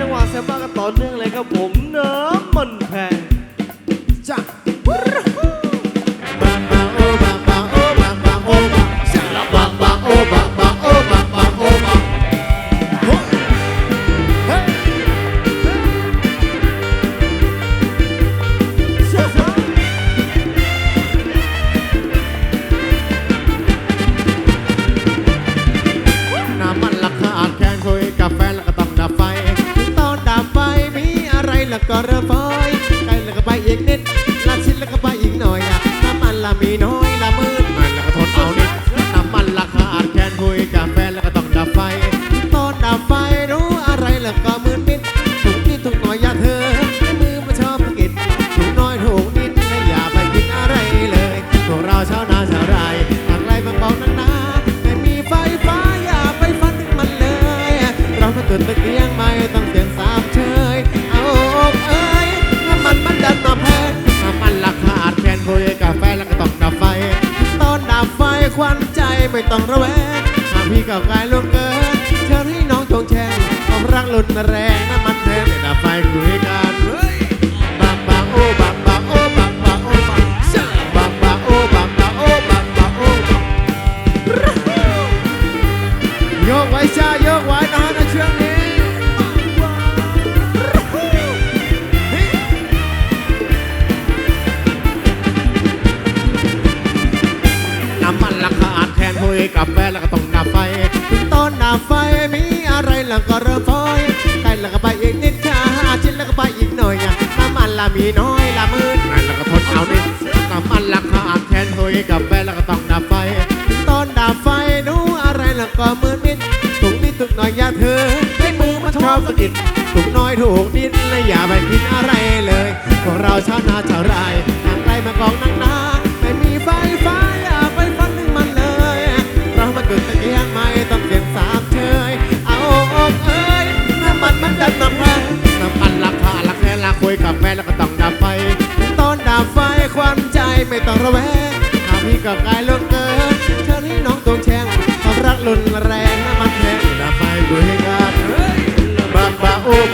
จังหวะแซมบ้ากันต่อเนื่องเลยครับผม แล้วก็เริ่มไฟใกล้แล้วก็ไปอีกนิดละชิ้นแล้วก็ไปอีกหน่อยอะน้ำมันละมีน้อยละมืดมันแล้วก็ทนเอานิดน้ำมันราคาอาจแคนคุยกับแฟนแล้วก็ต้องดับไฟตอนดับไฟรู้อะไรแล้วก็มืดมิดถูกนิดถูกหน่อยอย่าเธอให้มือมาชอบกินถูกน้อยถูกนิดและอย่าไปกินอะไรเลยพวกเราชาวนาชาวไร่ทางไรมาบอกนักหนาไม่มีไฟฟ้าอย่าไปฟันถึงมันเลย เรามาตื่นตะเกียงไม่ต้องเสียงสาบเชย ไม่ต้องระแวงหากพี่กับกายล่วงเกินเชิญให้น้องจงแช่งความรักหลุนแรงน้ำมันแพงแต่ดับไฟคุย กับแฟนแล้วก็ต้องดับไฟถึงตอนดับไฟมีอะไรแล้วก็เริ่มฟอยใกล้แล้วก็ไปอีกนิดค่ะชิ้นแล้วก็ไปอีกหน่อยอะน้ำมันละมีน้อยละมืดนั่นแล้วก็ทนเอานิดน้ำมันราคาอาจแทนคุยกับแฟนแล้วก็ต้องดับไฟถึงตอนดับไฟรู้อะไรแล้วก็มืดมิดถูกนิดถูกหน่อยอย่าเธอให้มือมาชอบสะกิดถูกน้อยถูกนิดและอย่าไปคิดอะไรเลยพวกเราชาวนาช ไม่ต้องระแวงหากพี่ก็กลายล้นเกินเธอนี่น้องตรงแชงความรักลุนแรงน้ำมันแทงน้ำไฟด้วยกันบางบาโอบ